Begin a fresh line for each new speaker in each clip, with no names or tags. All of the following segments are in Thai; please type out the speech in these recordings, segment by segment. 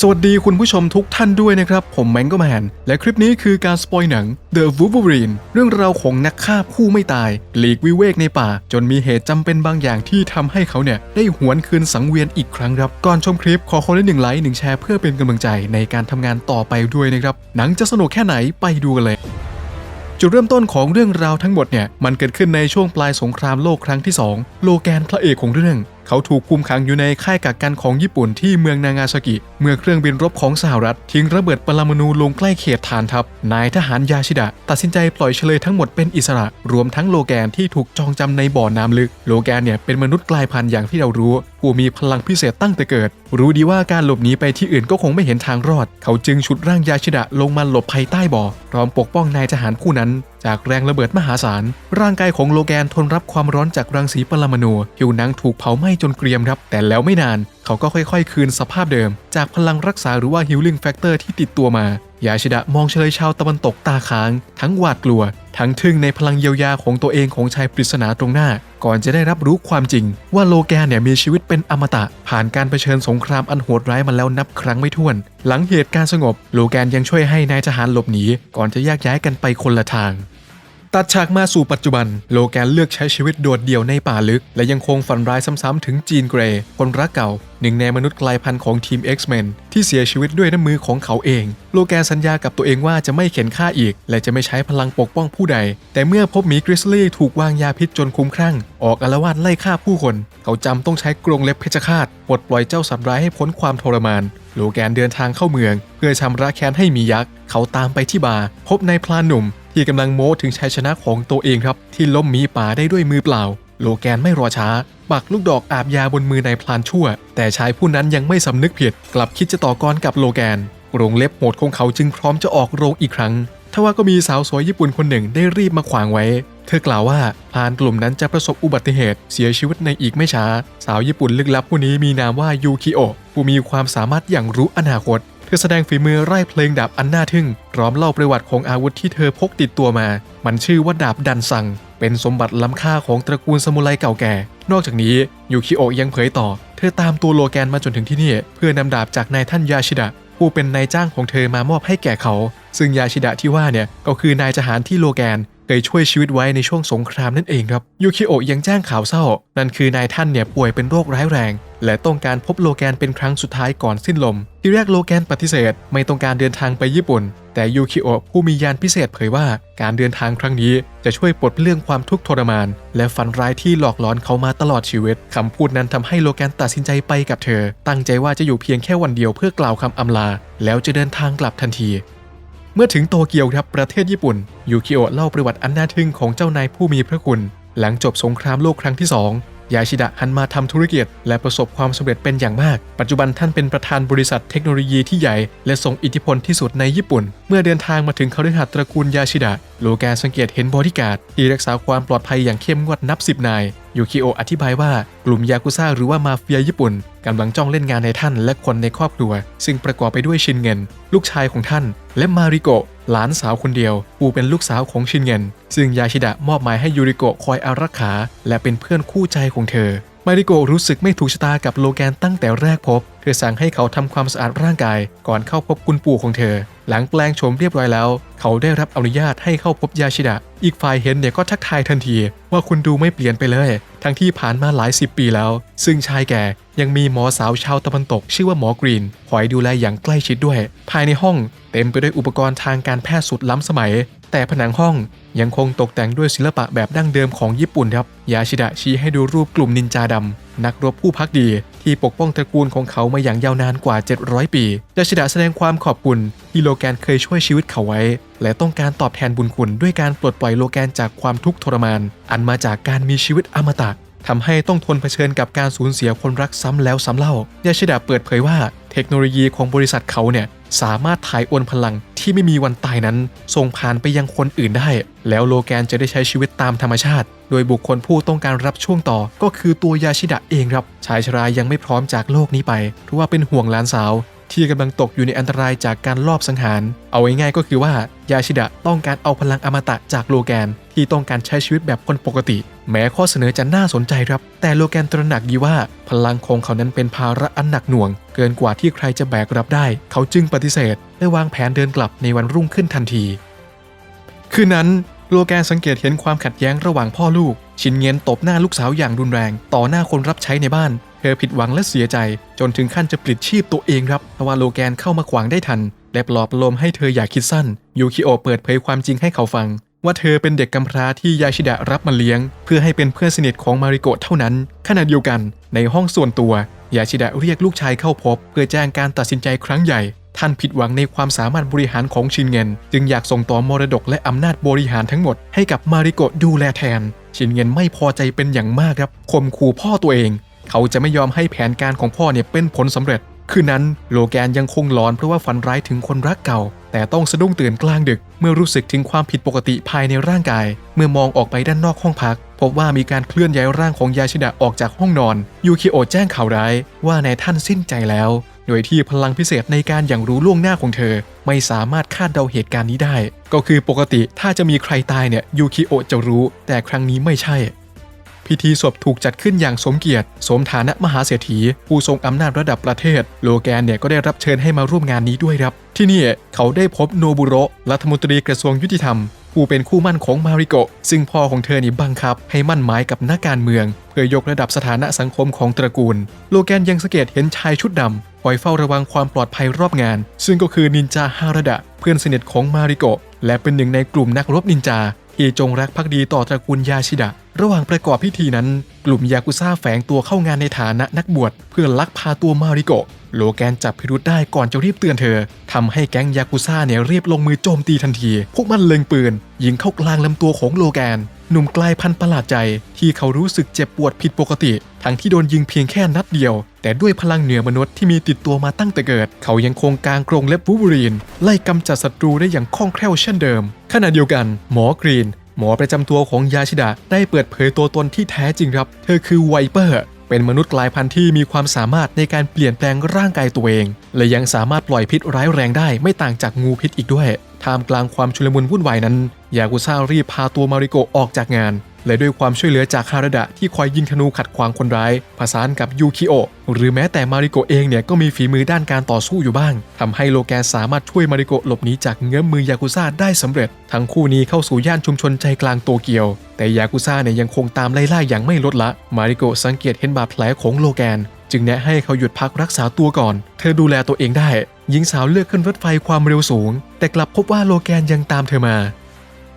สวัสดีคุณผู้ชมทุกท่านด้วยนะครับ ผมแมงก็แมน และคลิปนี้คือการสปอยหนัง The Wolverine เรื่องราวของนักฆ่าผู้ไม่ตาย หลีกวิเวกในป่า จนมีเหตุจำเป็นบางอย่างที่ทำให้เขาเนี่ย ได้หวนคืนสังเวียนอีกครั้งครับ ก่อนชมคลิปขอคนละหนึ่งไลค์หนึ่งแชร์เพื่อเป็นกำลังใจในการทำงานต่อไปด้วยนะครับ หนังจะสนุกแค่ไหนไปดูกันเลยจุดเริ่มต้นของเรื่องราวทั้งหมดเนี่ยมันเกิดขึ้นในช่วงปลายสงครามโลกครั้งที่ 2 โลแกนพระเอกของเรื่อง เขาถูกคุมขังอยู่ในค่ายกักกันของญี่ปุ่นที่เมืองนางาซากิ เมื่อเครื่องบินรบของสหรัฐ ทิ้งระเบิดปรมาณูลงใกล้เขตฐานทัพ นายทหารยาชิดะ ตัดสินใจปล่อยเฉลยทั้งหมดเป็นอิสระ รวมทั้งโลแกนที่ถูกจองจำในบ่อน้ำลึก โลแกนเนี่ยเป็นมนุษย์กลายพันธุ์อย่างที่เรารู้ มีพลังพิเศษตั้งแต่เกิด รู้ดีว่าการหลบหนีไปที่อื่นก็คงไม่เห็นทางรอด เขาจึงฉุดร่างยาชิดะลงมาหลบภัยใต้บ่อพร้อมปกป้องนายทหารผู้นั้น จากแรงระเบิดมหาศาล ร่างกายของโลแกนทนรับความร้อนจากรังสีปรมาณูผิวหนังถูกเผาไหม้จนเกรียมครับ แต่แล้วไม่นาน เขาก็ค่อยๆ คืนสภาพเดิม จากพลังรักษาหรือว่า healing factor ที่ติดตัวมา ยาชิดะมองเฉลยชาวตะวันตกตาค้าง ทั้งหวาดกลัว ทั้งทึ่งในพลังเยียวยาของตัวเองของชายปริศนาตรงหน้า ก่อนจะได้รับรู้ความจริง ว่าโลแกนเนี่ยมีชีวิตเป็นอมตะ ผ่านการเผชิญสงครามอันโหดร้ายมาแล้วนับครั้งไม่ถ้วน หลังเหตุการณ์สงบ โลแกนยังช่วยให้นายทหารหลบหนีก่อนจะแยกย้ายกันไปคนละทาง ตัดฉากมาสู่ปัจจุบัน โลแกนเลือกใช้ชีวิตโดดเดี่ยวในป่าลึก และยังคงฝันร้ายซ้ำๆถึงจีนเกรย์คนรักเก่า หนึ่งในมนุษย์กลายพันธุ์ของทีม X-Men ที่เสียชีวิตด้วยน้ำมือของเขาเอง โลแกนสัญญากับตัวเองว่าจะไม่เข็นฆ่าอีก และจะไม่ใช้พลังปกป้องผู้ใด แต่เมื่อพบหมีกริซลี่ถูกวางยาพิษจนคุ้มคลั่ง ออกอาละวาดไล่ฆ่าผู้คน เขาจำต้องใช้กรงเล็บเพชฌฆาตปลดปล่อยเจ้าสัตว์ร้ายให้พ้นความทรมานโลแกนเดินทางเข้าเมือง เพื่อชำระแค้นให้มียักษ์ เขาตามไปที่บาร์พบนายพลานหนุ่ม ที่กำลังโม้ถึงชัยชนะของตัวเองครับ ที่ล้มหมีป่าได้ด้วยมือเปล่า โลแกนไม่รอช้า ปักลูกดอกอาบยาบนมือนายพลานชั่ว แต่ชายผู้นั้นยังไม่สำนึกผิด กลับคิดจะต่อกรกับโลแกนโรงเล็บโหดของเขาจึงพร้อมจะออกโรงอีกครั้งทว่าก็มีสาวสวยญี่ปุ่นคนหนึ่งได้รีบมาขวางไว้ เธอกล่าวว่าพานกลุ่มนั้นจะประสบอุบัติเหตุเสียชีวิตในอีกไม่ช้า สาวญี่ปุ่นลึกลับผู้นี้มีนามว่ายูคิโอผู้มีความสามารถอย่างรู้อนาคต เธอแสดงฝีมือไร่เพลงดาบอันน่าทึ่งพร้อมเล่าประวัติของอาวุธที่เธอพกติดตัวมา มันชื่อว่าดาบดันซัง เป็นสมบัติล้ำค่าของตระกูลซามูไรเก่าแก่ นอกจากนี้ยูคิโอยังเผยต่อ เธอตามตัวโลแกนมาจนถึงที่นี่ เพื่อนำดาบจากนายท่านยาชิดะผู้เป็นนายจ้างของเธอมามอบให้แก่เขา ซึ่งยาชิดะที่ว่าเนี่ยก็คือนายทหารที่โลแกน เคยช่วยชีวิตไว้ในช่วงสงครามนั่นเองครับยูคิโอะยังแจ้งข่าวเศร้า นั่นคือนายท่านเนี่ยป่วยเป็นโรคร้ายแรง และต้องการพบโลแกนเป็นครั้งสุดท้ายก่อนสิ้นลม ที่แรกโลแกนปฏิเสธ ไม่ต้องการเดินทางไปญี่ปุ่น แต่ยูคิโอะผู้มียานพิเศษเผยว่า การเดินทางครั้งนี้จะช่วยปลดเรื่องความทุกข์ทรมาน และฝันร้ายที่หลอกหลอนเขามาตลอดชีวิตคำพูดนั้นทำให้โลแกนตัดสินใจไปกับเธอ ตั้งใจว่าจะอยู่เพียงแค่วันเดียวเพื่อกล่าวคำอำลา แล้วจะเดินทางกลับทันที เมื่อถึงโตเกียวครับประเทศญี่ปุ่น ยูคิโอะเล่าประวัติอันน่าทึ่งของเจ้านายผู้มีพระคุณ หลังจบสงครามโลกครั้งที่2ยาชิดะหันมาทำธุรกิจ และประสบความสำเร็จเป็นอย่างมาก ปัจจุบันท่านเป็นประธานบริษัทเทคโนโลยีที่ใหญ่ และทรงอิทธิพลที่สุดในญี่ปุ่น เมื่อเดินทางมาถึงคฤหาสน์ตระกูลยาชิดะโลแกนสังเกตเห็นบอดี้การ์ดที่รักษาความปลอดภัยอย่างเข้มงวดนับสิบนาย ยูคิโออธิบายว่ากลุ่มยากุซ่าหรือว่ามาเฟียญี่ปุ่นกำลังจ้องเล่นงานในท่านและคนในครอบครัว ซึ่งประกอบไปด้วยชินเงิน ลูกชายของท่าน และมาริโกะหลานสาวคนเดียวผู้เป็นลูกสาวของชินเงิน ซึ่งยาชิดะมอบหมายให้ยูริโกะคอยอารักขา และเป็นเพื่อนคู่ใจของเธอ มาริโกะรู้สึกไม่ถูกชะตากับโลแกนตั้งแต่แรกพบ เธอสั่งให้เขาทำความสะอาดร่างกาย ก่อนเข้าพบคุณปู่ของเธอ หลังแปลงโฉมเรียบร้อยแล้ว เขาได้รับอนุญาตให้เข้าพบยาชิดะ อีกฝ่ายเห็นเนี่ยก็ทักทายทันที ว่าคุณดูไม่เปลี่ยนไปเลย ทั้งที่ผ่านมาหลายสิบปีแล้ว ซึ่งชายแก่ยังมีหมอสาวชาวตะวันตก ชื่อว่าหมอกรีน คอยดูแลอย่างใกล้ชิดด้วย ภายในห้องเต็มไปด้วยอุปกรณ์ทางการแพทย์สุดล้ำสมัย แต่ผนังห้องยังคงตกแต่งด้วยศิลปะแบบดั้งเดิมของญี่ปุ่นครับ ยาชิดะชี้ให้ดูรูปกลุ่มนินจาดำนักรบผู้พักดี ที่ปกป้องตระกูลของเขามาอย่างยาวนานกว่า 700 ปียาชิดะแสดงความขอบคุณที่โลแกนเคยช่วยชีวิตเขาไว้ และต้องการตอบแทนบุญคุณด้วยการปลดปล่อยโลแกนจากความทุกข์ทรมาน อันมาจากการมีชีวิตอมตะทำให้ต้องทนเผชิญกับการสูญเสียคนรักซ้ำแล้วซ้ำเล่ายาชิดะเปิดเผยว่า เทคโนโลยีของบริษัทเขาเนี่ย สามารถถ่ายโอนพลังที่ไม่มีวันตายนั้น ส่งผ่านไปยังคนอื่นได้ แล้วโลแกนจะได้ใช้ชีวิตตามธรรมชาติ โดยบุคคลผู้ต้องการรับช่วงต่อ ก็คือตัวยาชิดะเองครับ ชายชรายังไม่พร้อมจากโลกนี้ไปเพราะว่าเป็นห่วงหลานสาว ที่กำลังตกอยู่ในอันตรายจากการลอบสังหาร เอาง่ายๆก็คือว่ายาชิดะต้องการเอาพลังอมตะจากโลแกน ที่ต้องการใช้ชีวิตแบบคนปกติ แม้ข้อเสนอจะน่าสนใจครับ แต่โลแกนตระหนักดีว่า พลังของเขานั้นเป็นภาระอันหนักหน่วง เกินกว่าที่ใครจะแบกรับได้ เขาจึงปฏิเสธและวางแผนเดินกลับในวันรุ่งขึ้นทันที คืนนั้นโลแกนสังเกตเห็นความขัดแย้งระหว่างพ่อลูก ชินเงียนตบหน้าลูกสาวอย่างรุนแรง ต่อหน้าคนรับใช้ในบ้าน ธอผิดหวังและเสียใจ จนถึงขั้นจะปลิดชีพตัวเองครับเพราะว่าโลแกนเข้ามาขวางได้ทัน และปลอบประโลมให้เธออย่าคิดสั้น ยูคิโอเปิดเผยความจริงให้เขาฟัง ว่าเธอเป็นเด็กกำพร้าที่ยาชิดะรับมาเลี้ยง เพื่อให้เป็นเพื่อนสนิทของมาริโกะเท่านั้น ขณะเดียวกันในห้องส่วนตัวยาชิดะเรียกลูกชายเข้าพบ เพื่อแจ้งการตัดสินใจครั้งใหญ่ ท่านผิดหวังในความสามารถบริหารของชินเงิน จึงอยากส่งต่อมรดกและอำนาจบริหารทั้งหมดให้กับมาริโกะดูแลแทน ชินเงินไม่พอใจเป็นอย่างมากครับข่มขู่พ่อตัวเอง เขาจะไม่ยอมให้แผนการของพ่อเนี่ยเป็นผลสำเร็จ คืนนั้นโลแกนยังคงหลอนเพราะว่าฝันร้ายถึงคนรักเก่า แต่ต้องสะดุ้งตื่นกลางดึก เมื่อรู้สึกถึงความผิดปกติภายในร่างกาย เมื่อมองออกไปด้านนอกห้องพัก พบว่ามีการเคลื่อนย้ายร่างของยาชิดะออกจากห้องนอน ยูคิโอแจ้งข่าวร้าย ว่านายท่านสิ้นใจแล้ว โดยที่พลังพิเศษในการอย่างรู้ล่วงหน้าของเธอ ไม่สามารถคาดเดาเหตุการณ์นี้ได้ ก็คือปกติถ้าจะมีใครตายเนี่ยยูคิโอจะรู้ แต่ครั้งนี้ไม่ใช่ พิธีศพถูกจัดขึ้นอย่างสมเกียรติ สมฐานะมหาเศรษฐี ผู้ทรงอำนาจระดับประเทศ โลแกนเนี่ยก็ได้รับเชิญให้มาร่วมงานนี้ด้วยครับ ที่นี่เขาได้พบโนบุโระรัฐมนตรีกระทรวงยุติธรรม ผู้เป็นคู่มั่นของมาริโกะซึ่งพ่อของเธอนี่บังคับ ให้มั่นหมายกับนักการเมือง เพื่อยกระดับสถานะสังคมของตระกูล โลแกนยังสังเกตเห็นชายชุดดำคอยเฝ้าระวังความปลอดภัยรอบงาน ซึ่งก็คือนินจาฮาระดะ เพื่อนสนิทของมาริโกะและเป็นหนึ่งในกลุ่มนักรบนินจา ที่จงรักภักดีต่อตระกูลยาชิดะ ระหว่างประกอบพิธีนั้น กลุ่มยากุซ่าแฝงตัวเข้างานในฐานะนักบวชเพื่อลักพาตัวมาริโกะโลแกนจับพิรุธได้ก่อนจะรีบเตือนเธอทำให้แก๊งยากุซ่าเนี่ยรีบลงมือโจมตีทันที พวกมันเล็งปืน ยิงเข้ากลางลำตัวของโลแกน หนุ่มกลายพันธ์ประหลาดใจที่เขารู้สึกเจ็บปวดผิดปกติ ทั้งที่โดนยิงเพียงแค่นัดเดียว แต่ด้วยพลังเหนือมนุษย์ที่มีติดตัวมาตั้งแต่เกิด เขายังคงกางกรงเล็บวูบูรีน ไล่กำจัดศัตรูได้อย่างคล่องแคล่วเช่นเดิม ขณะเดียวกัน หมอกรีน หมอประจำตัวของยาชิดะได้เปิดเผยตัวตนที่แท้จริงครับ เธอคือไวเปอร์เป็นมนุษย์กลายพันธุ์ที่มีความสามารถในการเปลี่ยนแปลงร่างกายตัวเอง และยังสามารถปล่อยพิษร้ายแรงได้ไม่ต่างจากงูพิษอีกด้วยท่ามกลางความชุลมุนวุ่นวายนั้นยากุซ่ารีบพาตัวมาริโกออกจากงาน และด้วยความช่วยเหลือจากฮาระดะที่คอยยิงธนูขัดขวางคนร้ายผสานกับยูคิโอหรือแม้แต่มาริโกเองเนี่ยก็มีฝีมือด้านการต่อสู้อยู่บ้างทำให้โลแกนสามารถช่วยมาริโกหลบหนีจากเงื้อมมือยากุซ่าได้สำเร็จ ทั้งคู่นี้เข้าสู่ย่านชุมชนใจกลางโตเกียว แต่ยากุซ่าเนี่ยยังคงตามไล่ล่าอย่างไม่ลดละ มาริโกสังเกตเห็นบาดแผลของโลแกน จึงแนะให้เขาหยุดพักรักษาตัวก่อน เธอดูแลตัวเองได้ หญิงสาวเลือกขึ้นรถไฟความเร็วสูง แต่กลับพบว่าโลแกนยังตามเธอมา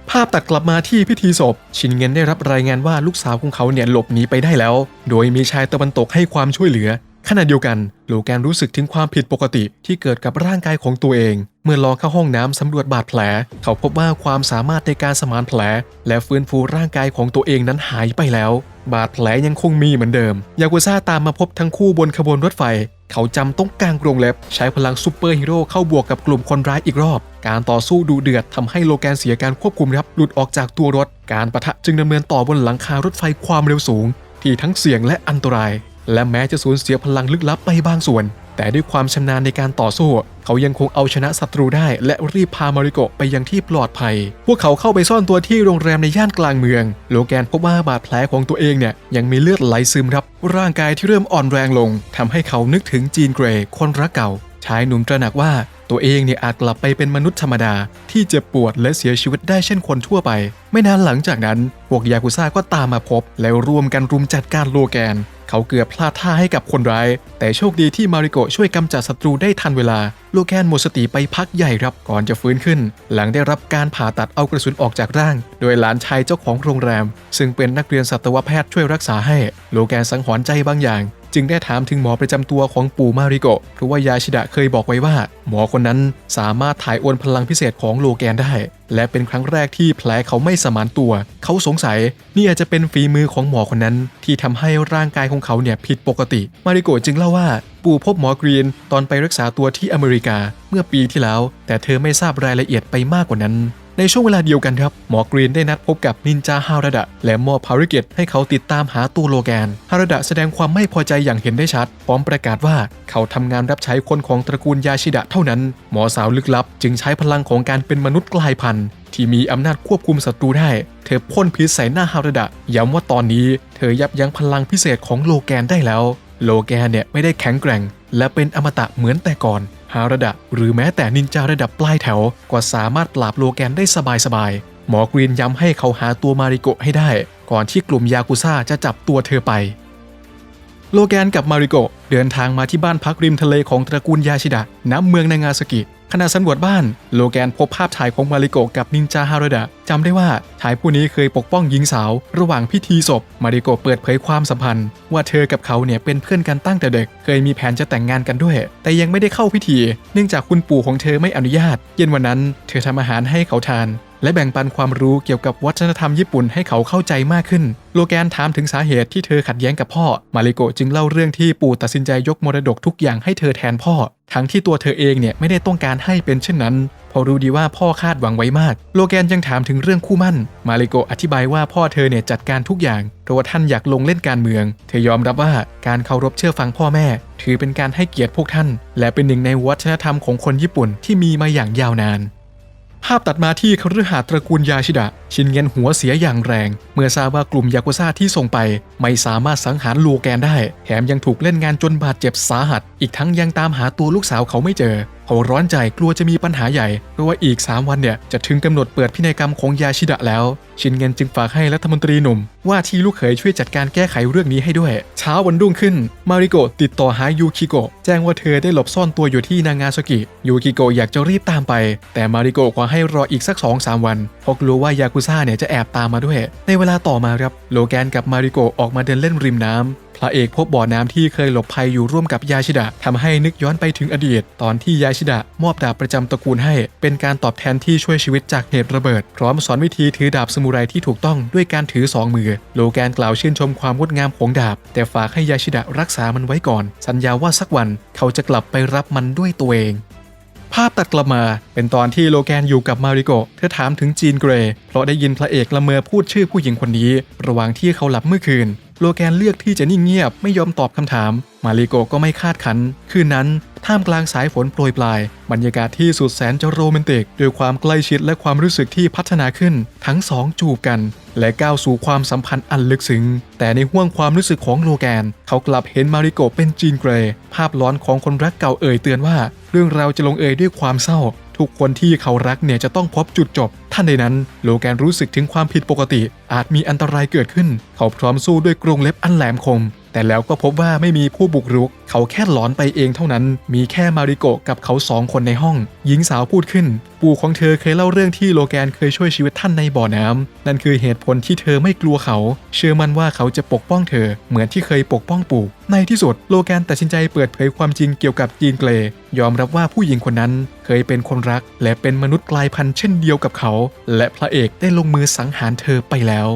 ภาพตัดกลับมาที่พิธีศพ ชินเงินได้รับรายงานว่าลูกสาวของเขาเนี่ยหลบหนีไปได้แล้ว โดยมีชายตะวันตกให้ความช่วยเหลือ ขณะเดียวกันโลแกนรู้สึกถึงความผิดปกติที่เกิดกับร่างกายของตัวเอง เมื่อลองเข้าห้องน้ำสำรวจบาดแผล เขาพบว่าความสามารถในการสมานแผล และฟื้นฟูร่างกายของตัวเองนั้นหายไปแล้ว บาดแผลยังคงมีเหมือนเดิม ยากุซ่าตามมาพบทั้งคู่บนขบวนรถไฟ เขาจำต้องกางกรงเล็บ ใช้พลังซูเปอร์ฮีโร่เข้าบวกกับกลุ่มคนร้ายอีกรอบ การต่อสู้ดูเดือดทำให้โลแกนเสียการควบคุมครับหลุดออกจากตัวรถ การประทะจึงดำเนินต่อบนหลังคารถไฟความเร็วสูง ที่ทั้งเสี่ยงและอันตราย และแม้จะสูญเสียพลังลึกลับไปบางส่วน แต่ด้วยความชำนาญในการต่อสู้ เขายังคงเอาชนะศัตรูได้ และรีบพามาริโกะไปยังที่ปลอดภัย พวกเขาเข้าไปซ่อนตัวที่โรงแรมในย่านกลางเมือง โลแกนพบว่าบาดแผลของตัวเองเนี่ยยังมีเลือดไหลซึมครับ ร่างกายที่เริ่มอ่อนแรงลงทำให้เขานึกถึงจีนเกรย์คนรักเก่า ชายหนุ่มตระหนักว่าตัวเองเนี่ยอาจกลับไปเป็นมนุษย์ธรรมดา ที่เจ็บปวดและเสียชีวิตได้เช่นคนทั่วไป ไม่นานหลังจากนั้น พวกยากุซ่าก็ตามมาพบ แล้วร่วมกันรุมจัดการโลแกน เขาเกือบพลาดท่าให้กับคนร้าย แต่โชคดีที่มาริโกช่วยกำจัดศัตรูได้ทันเวลาโลแกนหมดสติไปพักใหญ่ครับก่อนจะฟื้นขึ้น หลังได้รับการผ่าตัดเอากระสุนออกจากร่าง โดยหลานชายเจ้าของโรงแรม ซึ่งเป็นนักเรียนสัตวแพทย์ช่วยรักษาให้โลแกนสังหรณ์ใจบางอย่าง จึงได้ถามถึงหมอประจำตัวของปู่มาริโกะเพราะว่ายาชิดะเคยบอกไว้ว่า หมอคนนั้นสามารถถ่ายโอนพลังพิเศษของโลแกนได้ และเป็นครั้งแรกที่แผลเขาไม่สมานตัว เขาสงสัยนี่อาจจะเป็นฝีมือของหมอคนนั้น ที่ทำให้ร่างกายของเขาเนี่ยผิดปกติ มาริโกะจึงเล่าว่าปู่พบหมอกรีนตอนไปรักษาตัวที่อเมริกาเมื่อปีที่แล้ว แต่เธอไม่ทราบรายละเอียดไปมากกว่านั้น ในช่วงเวลาเดียวกันครับ หมอกรีนได้นัดพบกับนินจาฮาราดะ และมอบภารกิจให้เขาติดตามหาตัวโลแกน ฮาราดะแสดงความไม่พอใจอย่างเห็นได้ชัด พร้อมประกาศว่าเขาทำงานรับใช้คนของตระกูลยาชิดะเท่านั้น หมอสาวลึกลับ จึงใช้พลังของการเป็นมนุษย์กลายพันธุ์ที่มีอำนาจควบคุมศัตรูได้ เธอพ่นพิษใส่หน้าฮาราดะ ย้ำว่าตอนนี้ เธอยับยั้งพลังพิเศษของโลแกนได้แล้ว โลแกนเนี่ยไม่ได้แข็งแกร่ง และเป็นอมตะเหมือนแต่ก่อน ฮาระดะ หรือแม้แต่นินจาระดับปลายแถวก็สามารถปราบโลแกนได้สบายๆ หมอกรีนย้ำให้เขาหาตัวมาริโกะให้ได้ ก่อนที่กลุ่มยากุซ่าจะจับตัวเธอไป โลแกนกับมาริโกะเดินทางมาที่บ้านพักริมทะเลของตระกูลยาชิดะณเมืองนางาสกิ ขณะสำรวจบ้าน โลแกนพบภาพถ่ายของมาริโกกับนินจาฮารดะจำได้ว่าชายผู้นี้เคยปกป้องหญิงสาว ระหว่างพิธีศพ มาริโกเปิดเผยความสัมพันธ์ ว่าเธอกับเขาเนี่ยเป็นเพื่อนกันตั้งแต่เด็ก เคยมีแผนจะแต่งงานกันด้วย แต่ยังไม่ได้เข้าพิธี เนื่องจากคุณปู่ของเธอไม่อนุญาต เย็นวันนั้น เธอทำอาหารให้เขาทาน และแบ่งปันความรู้เกี่ยวกับวัฒนธรรมญี่ปุ่นให้เขาเข้าใจมากขึ้น โลแกนถามถึงสาเหตุที่เธอขัดแย้งกับพ่อ มาริโกจึงเล่าเรื่องที่ปู่ตัดสินใจยกมรดกทุกอย่างให้เธอแทนพ่อ ทั้งที่ตัวเธอเองเนี่ยไม่ได้ต้องการให้เป็นเช่นนั้น พอรู้ดีว่าพ่อคาดหวังไว้มาก โลแกนยังถามถึงเรื่องคู่มั่น มาริโกอธิบายว่าพ่อเธอเนี่ยจัดการทุกอย่างเพราะว่าท่านอยากลงเล่นการเมือง เธอยอมรับว่าการเคารพเชื่อฟังพ่อแม่ ถือเป็นการให้เกียรติพวกท่าน และเป็นหนึ่งในวัฒนธรรมของคนญี่ปุ่นที่มีมาอย่างยาวนาน ภาพตัดมาที่คฤหาสน์ตระกูลยาชิดะ ชินเงียนหัวเสียอย่างแรง เมื่อทราบว่ากลุ่มยากุซ่าที่ส่งไป ไม่สามารถสังหารลูแกนได้ แถมยังถูกเล่นงานจนบาดเจ็บสาหัส อีกทั้งยังตามหาตัวลูกสาวเขาไม่เจอ เขาร้อนใจกลัวจะมีปัญหาใหญ่ เพราะว่าอีก 3 วันเนี่ยจะถึงกำหนดเปิดพินัยกรรมของยาชิดะแล้ว ชินเงินจึงฝากให้รัฐมนตรีหนุ่ม ว่าที่ลูกเขยช่วยจัดการแก้ไขเรื่องนี้ให้ด้วย เช้าวันรุ่งขึ้น มาริโกติดต่อหายูคิโกะแจ้งว่าเธอได้หลบซ่อนตัวอยู่ที่นางาซากิ ยูคิโกะอยากจะรีบตามไป แต่มาริโกขอให้รออีกสัก2-3วันเพราะกลัวว่ายากุซ่าเนี่ยจะแอบตามมาด้วย ในเวลาต่อมาครับโลแกนกับมาริโกออกมาเดินเล่นริมน้ำ พระเอกพบบ่อน้ำที่เคยหลบภัยอยู่ร่วมกับยาชิดะทำให้นึกย้อนไปถึงอดีต ตอนที่ยาชิดะมอบดาบประจำตระกูลให้ เป็นการตอบแทนที่ช่วยชีวิตจากเหตุระเบิด พร้อมสอนวิธีถือดาบสมุไรที่ถูกต้องด้วยการถือสองมือ โลแกนกล่าวชื่นชมความงดงามของดาบ แต่ฝากให้ยาชิดะรักษามันไว้ก่อน สัญญาว่าสักวันเขาจะกลับไปรับมันด้วยตัวเอง ภาพตัดกลับมาเป็นตอนที่โลแกนอยู่กับมาริโกเธอถามถึงจีนเกรย์เพราะได้ยินพระเอกละเมอพูดชื่อผู้หญิงคนนี้ ระหว่างที่เขาหลับเมื่อคืน โลแกนเลือกที่จะนิ่งเงียบไม่ยอมตอบคำถาม มาริโกก็ไม่คาดคัน คืนนั้น ท่ามกลางสายฝนโปรยปลาย บรรยากาศที่สุดแสนจะโรแมนติก ด้วยความใกล้ชิดและความรู้สึกที่พัฒนาขึ้น ทั้งสองจูบกัน และก้าวสู่ความสัมพันธ์อันลึกซึ้ง แต่ในห่วงความรู้สึกของโลแกน เขากลับเห็นมาริโกเป็นจีนเกรย์ภาพร้อนของคนรักเก่าเอ่ยเตือนว่า เรื่องราวจะลงเอยด้วยความเศร้า ทุกคนที่เขารักเนี่ยจะต้องพบจุดจบท่านใดนั้น โลแกนรู้สึกถึงความผิดปกติ อาจมีอันตรายเกิดขึ้น เขาพร้อมสู้ด้วยกรงเล็บอันแหลมคม แต่แล้วก็พบว่าไม่มีผู้บุกรุก เขาแค่หลอนไปเองเท่านั้น มีแค่มาริโกะกับเขาสองคนในห้อง หญิงสาวพูดขึ้น ปู่ของเธอเคยเล่าเรื่องที่โลแกนเคยช่วยชีวิตท่านในบ่อน้ำนั่นคือเหตุผลที่เธอไม่กลัวเขา เชื่อมั่นว่าเขาจะปกป้องเธอ เหมือนที่เคยปกป้องปู่ ในที่สุดโลแกนตัดสินใจเปิดเผยความจริงเกี่ยวกับจีนเกรย์ยอมรับว่าผู้หญิงคนนั้นเคยเป็นคนรัก และเป็นมนุษย์กลายพันธุ์เช่นเดียวกับเขา และพระเอกได้ลงมือสังหารเธอไปแล้ว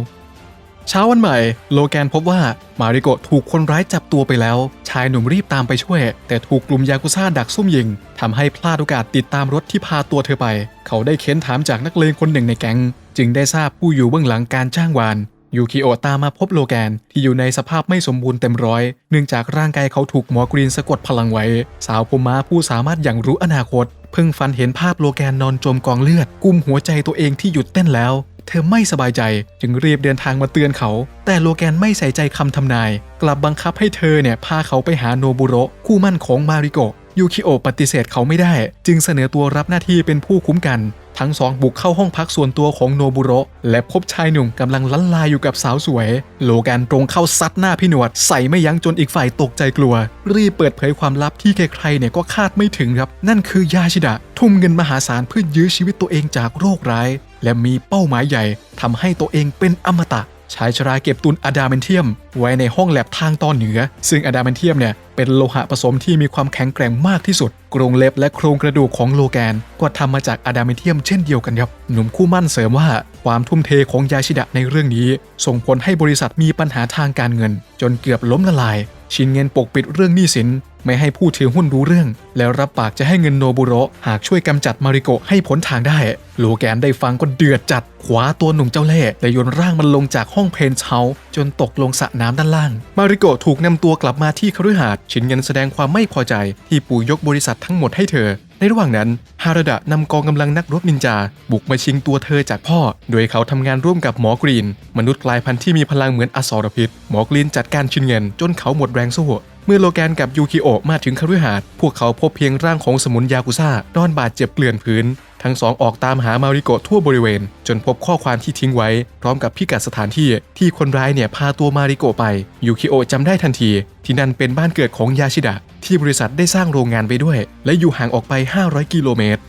เช้าวันใหม่ โลแกนพบว่ามาริโกะถูกคนร้ายจับตัวไปแล้ว ชายหนุ่มรีบตามไปช่วย แต่ถูกกลุ่มยากุซ่าดักซุ่มยิงทำให้พลาดโอกาสติดตามรถที่พาตัวเธอไป เขาได้เค้นถามจากนักเลงคนหนึ่งในแก๊ง จึงได้ทราบผู้อยู่เบื้องหลังการจ้างวานยูคิโอตามมาพบโลแกนที่อยู่ในสภาพไม่สมบูรณ์เต็มร้อย เนื่องจากร่างกายเขาถูกหมอกรีนสะกดพลังไว้ สาวผมม้าผู้สามารถอย่างรู้อนาคต เพิ่งฝันเห็นภาพโลแกนนอนจมกองเลือด กุมหัวใจตัวเองที่หยุดเต้นแล้ว เธอไม่สบายใจจึงรีบเดินทางมาเตือนเขา แต่โลแกนไม่ใส่ใจคำทำนาย กลับบังคับให้เธอเนี่ยพาเขาไปหาโนบุโระคู่มั่นของมาริโกะยูคิโอปฏิเสธเขาไม่ได้ จึงเสนอตัวรับหน้าที่เป็นผู้คุ้มกัน ทั้งสองบุกเข้าห้องพักส่วนตัวของโนบุโระและพบชายหนุ่มกำลังลันลายอยู่กับสาวสวย โลแกนตรงเข้าซัดหน้าพี่หนวด ใส่ไม่ยั้งจนอีกฝ่ายตกใจกลัว รีบเปิดเผยความลับที่ใครๆเนี่ยก็คาดไม่ถึงครับ นั่นคือยาชิดะ ทุ่มเงินมหาศาลเพื่อยื้อชีวิตตัวเองจากโรคร้าย และมีเป้าหมายใหญ่ทำให้ตัวเองเป็นอมตะชายชราเก็บตุนอะดามนเทียม ไว้ในห้องแลบทางตอนเหนือ ซึ่งอะดามนเทียมเนี่ยเป็นโลหะผสมที่มีความแข็งแกร่งมากที่สุดกรงเล็บและโครงกระดูกของโลแกน ก็ทำมาจากอะดามนเทียมเช่นเดียวกันครับ หนุ่มคู่มั่นเสริมว่า ความทุ่มเทของยาชิดะในเรื่องนี้ ส่งผลให้บริษัทมีปัญหาทางการเงิน จนเกือบล้มละลาย ชินเงินปกปิดเรื่องหนี้สิน ไม่ให้ผู้ถือหุ้นรู้เรื่อง แล้วรับปากจะให้เงินโนบุโระหากช่วยกำจัดมาริโกะให้พ้นทางได้ โลแกนได้ฟังก็เดือดจัดขวาตัวหนุ่มเจ้าเล่ห์และโยนร่างมันลงจากห้องเพนเชาจนตกลงสระน้ำด้านล่าง มาริโกะถูกนำตัวกลับมาที่คฤหาสน์ชินเงินแสดงความไม่พอใจ ที่ปู่ยกบริษัททั้งหมดให้เธอ ในระหว่างนั้นฮาระดะนำกองกำลังนักรบนินจา บุกมาชิงตัวเธอจากพ่อ โดยเขาทำงานร่วมกับหมอกรีน มนุษย์กลายพันธุ์ที่มีพลังเหมือนอสรพิษ หมอกรีนจัดการชินเงิน จนเขาหมดแรงสู้เมื่อโลแกนกับยูคิโอะมาถึงคฤหาสน์พวกเขาพบเพียงร่างของสมุนยากุซ่านอนบาดเจ็บเกลื่อนพื้น ทั้งสองออกตามหามาริโกะทั่วบริเวณ จนพบข้อความที่ทิ้งไว้ พร้อมกับพิกัดสถานที่ที่คนร้ายเนี่ยพาตัวมาริโกะไปยูคิโอจำได้ทันที ที่นั่นเป็นบ้านเกิดของยาชิดะ ที่บริษัทได้สร้างโรงงานไปด้วย และอยู่ห่างออกไป 500 กิโลเมตร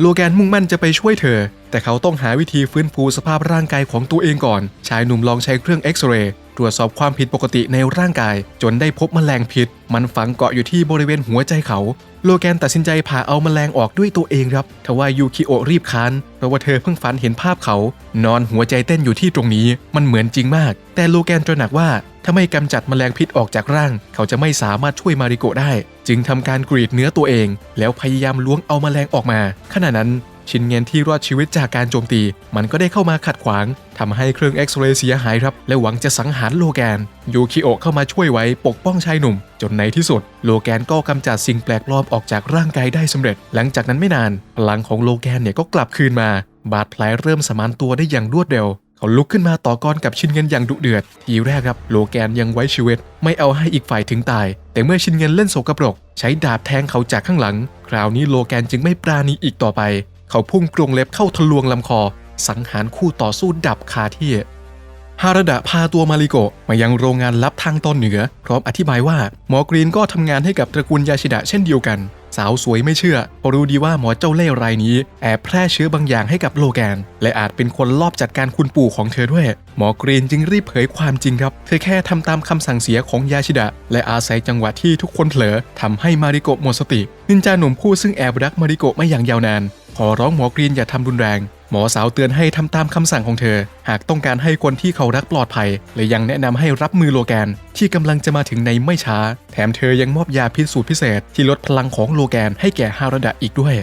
โลแกนมุ่งมั่นจะไปช่วยเธอ แต่เขาต้องหาวิธีฟื้นฟูสภาพร่างกายของตัวเองก่อน ชายหนุ่มลองใช้เครื่องเอ็กซเรย์ตรวจสอบความผิดปกติในร่างกาย จนได้พบแมลงพิษ มันฝังเกาะอยู่ที่บริเวณหัวใจเขา โลแกนตัดสินใจผ่าเอามแมลงออกด้วยตัวเองครับทว่ายูคิโอรีบค้านเพราะว่าเธอเพิ่งฝันเห็นภาพเขา นอนหัวใจเต้นอยู่ที่ตรงนี้ มันเหมือนจริงมาก แต่โลแกนตระหนักว่าถ้าไม่กำจัดแมลงพิษออกจากร่าง เขาจะไม่สามารถช่วยมาริโกได้ จึงทำการกรีดเนื้อตัวเอง แล้วพยายามล้วงเอามแมลงออกมา ขณะนั้น ชิ้นเงินที่รอดชีวิตจากการโจมตี มันก็ได้เข้ามาขัดขวางทำให้เครื่องเอ็กซเรย์เสียหายครับ และหวังจะสังหารโลแกน ยูคิโอเข้ามาช่วยไว้ปกป้องชายหนุ่ม จนในที่สุด โลแกนก็กำจัดสิ่งแปลกปลอมออกจากร่างกายได้สำเร็จ หลังจากนั้นไม่นาน พลังของโลแกนเนี่ยก็กลับคืนมา บาดแผลเริ่มสมานตัวได้อย่างรวดเร็วเขาลุกขึ้นมาต่อกรกับชินเงินอย่างดุเดือด ทีแรกครับโลแกนยังไว้ชีวิต ไม่เอาให้อีกฝ่ายถึงตาย แต่เมื่อชินเงินเล่นโสกปรก ใช้ดาบแทงเขาจากข้างหลัง คราวนี้โลแกนจึงไม่ปราณีอีกต่อไป เขาพุ่งกรงเล็บเข้าทะลวงลำคอ สังหารคู่ต่อสู้ดับคาที่ฮาราดะพาตัวมาริโกะมายังโรงงานลับทางตอนเหนือ พร้อมอธิบายว่าหมอกรีนก็ทำงานให้กับตระกูลยาชิดะเช่นเดียวกัน สาวสวยไม่เชื่อเพราะรู้ดีว่าหมอเจ้าเล่ห์รายนี้ แอบแพร่เชื้อบางอย่างให้กับโลแกน และอาจเป็นคนลอบจัดการคุณปู่ของเธอด้วย หมอกรีนจึงรีบเผยความจริงครับ เธอแค่ทำตามคำสั่งเสียของยาชิดะ และอาศัยจังหวะที่ทุกคนเผลอทำให้มาริโกะหมดสตินินจาหนุ่มผู้ซึ่งแอบรักมาริโกะมาอย่างยาวนาน ขอร้องหมอกรีนอย่าทำรุนแรง หมอสาวเตือนให้ทำตามคำสั่งของเธอ หากต้องการให้คนที่เขารักปลอดภัย และยังแนะนำให้รับมือโลแกน ที่กำลังจะมาถึงในไม่ช้า แถมเธอยังมอบยาพิษสูตรพิเศษ ที่ลดพลังของโลแกนให้แก่ฮาราดะอีกด้วย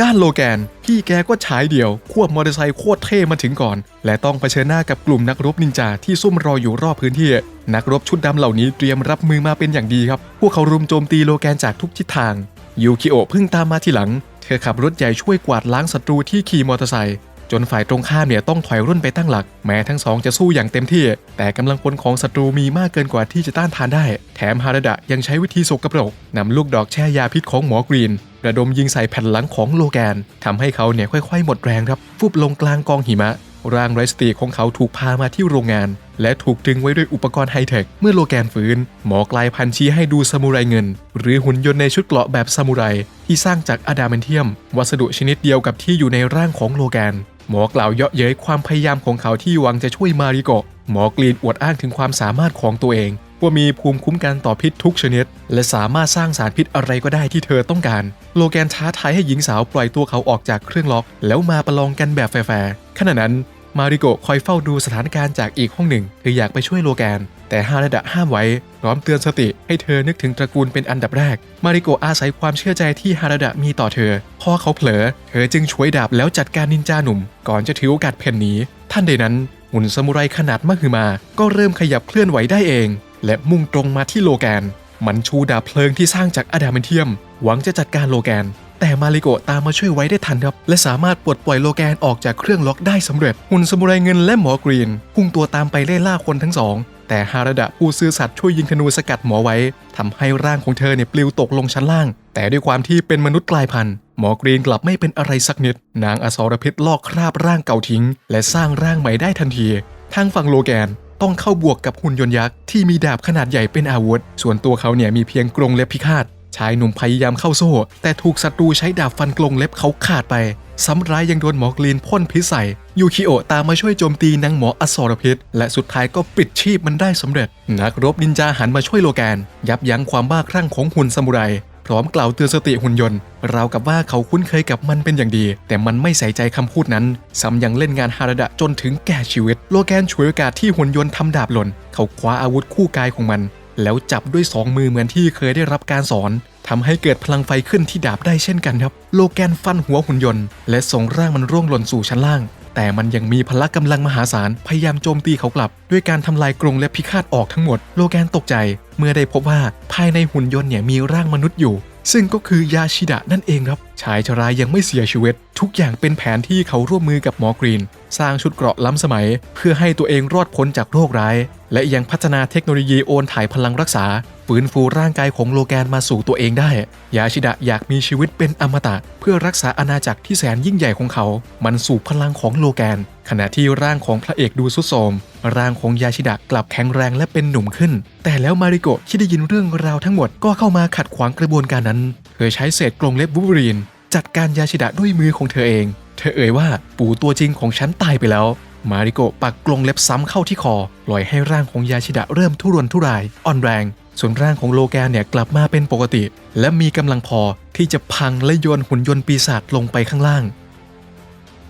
ด้านโลแกน พี่แกก็ฉายเดี่ยว ควบมอเตอร์ไซค์โคตรเท่มาถึงก่อน และต้องเผชิญหน้ากับกลุ่มนักรบนินจาที่ซุ่มรออยู่รอบพื้นที่ นักรบชุดดำเหล่านี้เตรียมรับมือมาเป็นอย่างดีครับ พวกเขารุมโจมตีโลแกนจากทุกทิศทาง ยูคิโอเพิ่งตามมาทีหลัง เธอขับรถใหญ่ช่วยกวาดล้างศัตรูที่ขี่มอเตอร์ไซค์จนฝ่ายตรงข้ามเนี่ยต้องถอยร่นไปตั้งหลัก แม้ทั้งสองจะสู้อย่างเต็มที่ แต่กำลังพลของศัตรูมีมากเกินกว่าที่จะต้านทานได้ แถมฮาราดะยังใช้วิธีสกปรกนำลูกดอกแช่ยาพิษของหมอกรีน ระดมยิงใส่แผ่นหลังของโลแกนทำให้เขาเนี่ยค่อยๆ หมดแรงครับ ฟุบลงกลางกองหิมะ ร่างไร้สติของเขาถูกพามาที่โรงงาน และถูกดึงไว้ด้วยอุปกรณ์ไฮเทค เมื่อโลแกนฟื้น หมอกลายพันชี้ให้ดูซามูไรเงิน หรือหุ่นยนต์ในชุดเกราะแบบซามูไรที่สร้างจากอะดามนเทียม วัสดุชนิดเดียวกับที่อยู่ในร่างของโลแกน หมอกล่าวเยาะเย้ยความพยายามของเขาที่หวังจะช่วยมาริโกะหมอกรีนอวดอ้างถึงความสามารถของตัวเองว่ามีภูมิคุ้มกันต่อพิษทุกชนิด และสามารถสร้างสารพิษอะไรก็ได้ที่เธอต้องการ โลแกนท้าทายให้หญิงสาวปล่อยตัวเขาออกจากเครื่องล็อก แล้วมาประลองกันแบบแฟร์ ขณะนั้นมาริโกะคอยเฝ้าดูสถานการณ์จากอีกห้องหนึ่ง เธออยากไปช่วยโลแกน แต่ฮาราดะห้ามไว้พร้อมเตือนสติให้เธอนึกถึงตระกูลเป็นอันดับแรก มาริโกะอาศัยความเชื่อใจที่ฮาราดะมีต่อเธอ พอเขาเผลอ เธอจึงช่วยดาบแล้วจัดการนินจาหนุ่ม ก่อนจะถือโอกาสเพ่นหนีท่านใดนั้นหุ่นซามูไรขนาดมหึมา ก็เริ่มขยับเคลื่อนไหวได้เอง และมุ่งตรงมาที่โลแกน มันชูดาบเพลิงที่สร้างจากอะดามนเทียม หวังจะจัดการโลแกน แต่มาริโกะตามมาช่วยไว้ได้ทันครับ และสามารถปลดปล่อยโลแกนออกจากเครื่องล็อกได้สำเร็จ หุ่นสมุไรเงินและหมอกรีน พุ่งตัวตามไปไล่ล่าคนทั้งสอง แต่ฮาราดะผู้ซื่อสัตย์ช่วยยิงธนูสกัดหมอไว้ทำให้ร่างของเธอเนี่ยปลิวตกลงชั้นล่าง แต่ด้วยความที่เป็นมนุษย์กลายพันธุ์หมอกรีนกลับไม่เป็นอะไรสักนิด นางอสรพิษลอกคราบร่างเก่าทิ้ง และสร้างร่างใหม่ได้ทันที ทางฝั่งโลแกนต้องเข้าบวกกับหุ่นยนต์ยักษ์ที่มีดาบขนาดใหญ่เป็นอาวุธ ส่วนตัวเขาเนี่ยมีเพียงกรงเล็บพิฆาต ชายหนุ่มพยายามเข้าโซ่ แต่ถูกศัตรูใช้ดาบฟันกรงเล็บเขาขาดไปซ้ำร้ายยังโดนหมอกลีนพ่นพิษใส่ยูคิโอตามมาช่วยโจมตีนางหมออสรพิษ และสุดท้ายก็ปิดชีพมันได้สำเร็จ นักรบนินจาหันมาช่วยโลแกน ยับยั้งความบ้าคลั่งของหุ่นซามูไรพร้อมกล่าวเตือนสติหุ่นยนต์ราวกับว่าเขาคุ้นเคยกับมันเป็นอย่างดี แต่มันไม่ใส่ใจคำพูดนั้น ซ้ำยังเล่นงานฮาราดะจนถึงแก่ชีวิต โลแกนฉวยโอกาสที่หุ่นยนต์ทำดาบหล่น เขาคว้าอาวุธคู่กายของมัน แล้วจับด้วยสองมือเหมือนที่เคยได้รับการสอนทำให้เกิดพลังไฟขึ้นที่ดาบได้เช่นกันครับ โลแกนฟันหัวหุ่นยนต์ และส่งร่างมันร่วงหล่นสู่ชั้นล่าง แต่มันยังมีพละกำลังมหาศาลพยายามโจมตีเขากลับ ด้วยการทำลายกรงและพิฆาตออกทั้งหมด โลแกนตกใจ เมื่อได้พบว่าภายในหุ่นยนต์เนี่ยมีร่างมนุษย์อยู่ ซึ่งก็คือยาชิดะนั่นเองครับ ชายชรายังไม่เสียชีวิต ทุกอย่างเป็นแผนที่เขาร่วมมือกับหมอกรีนสร้างชุดเกราะล้ำสมัย เพื่อให้ตัวเองรอดพ้นจากโรคร้าย และยังพัฒนาเทคโนโลยีโอนถ่ายพลังรักษาฟื้นฟูร่างกายของโลแกนมาสู่ตัวเองได้ ยาชิดะอยากมีชีวิตเป็นอมตะ เพื่อรักษาอาณาจักรที่แสนยิ่งใหญ่ของเขา มันสู่พลังของโลแกน ขณะที่ร่างของพระเอกดูสุดโทรมร่างของยาชิดะกลับแข็งแรงและเป็นหนุ่มขึ้น แต่แล้วมาริโกะที่ได้ยินเรื่องราวทั้งหมดก็เข้ามาขัดขวางกระบวนการนั้น เธอใช้เศษกรงเล็บวูล์ฟเวอรีน จัดการยาชิดะด้วยมือของเธอเอง เธอเอ่ยว่าปู่ตัวจริงของฉันตายไปแล้ว มาริโกะปักกรงเล็บซ้ำเข้าที่คอปล่อยให้ร่างของยาชิดะเริ่มทุรนทุราย อ่อนแรง ส่วนร่างของโลแกนเนี่ยกลับมาเป็นปกติ และมีกำลังพอที่จะพังและโยนหุ่นยนต์ปีศาจลงไปข้างล่าง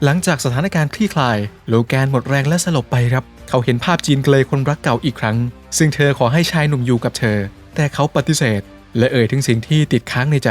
หลังจากสถานการณ์คลี่คลาย โลแกนหมดแรงและสลบไปครับ เขาเห็นภาพจีนเกลยคนรักเก่าอีกครั้ง ซึ่งเธอขอให้ชายหนุ่มอยู่กับเธอ แต่เขาปฏิเสธ และเอ่ยถึงสิ่งที่ติดค้างในใจ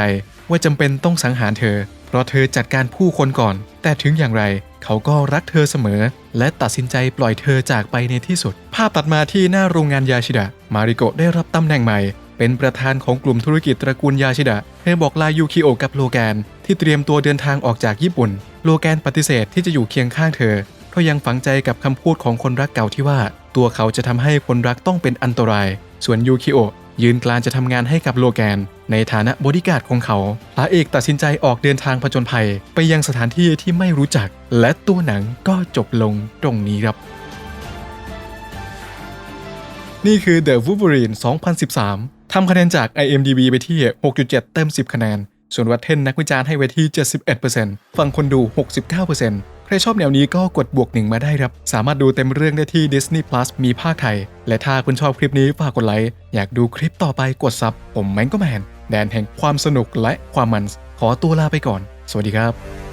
ว่าจำเป็นต้องสังหารเธอ เพราะเธอจัดการผู้คนก่อน แต่ถึงอย่างไรเขาก็รักเธอเสมอ และตัดสินใจปล่อยเธอจากไปในที่สุด ภาพตัดมาที่หน้าโรงงานยาชิดะ มาริโกะได้รับตำแหน่งใหม่ เป็นประธานของกลุ่มธุรกิจตระกูลยาชิดะ เธอบอกลายูคิโอกับโลแกน ที่เตรียมตัวเดินทางออกจากญี่ปุ่น โลแกนปฏิเสธที่จะอยู่เคียงข้างเธอเพราะยังฝังใจกับคำพูดของคนรักเก่าที่ว่า ตัวเขาจะทำให้คนรักต้องเป็นอันตราย ส่วนยูคิโอ ยืนกลานจะทำงานให้กับโลแกน ในฐานะบริการดของเขาพระเอกตัดสินใจออกเดินทางผจญภัย ไปยังสถานที่ที่ไม่รู้จัก และตัวหนังก็จบลงตรงนี้ครับนี่คือ The Wolverine 2013 ทำคะแนนจาก IMDb ไปที่ 6.7 เต็ม 10 คะแนน ส่วนวัตเทนนักวิจารณ์ให้ไว้ที่ 71%ฝั่งคนดู 69% ใครชอบแนวนี้ก็กดบวกหนึ่งมาได้ครับ สามารถดูเต็มเรื่องได้ที่ Disney Plus มีภาคไทย และถ้าคุณชอบคลิปนี้ฝากกดไลค์ อยากดูคลิปต่อไปกดซับ ผมแมงก็แมน แดนแห่งความสนุกและความมัน ขอตัวลาไปก่อน สวัสดีครับ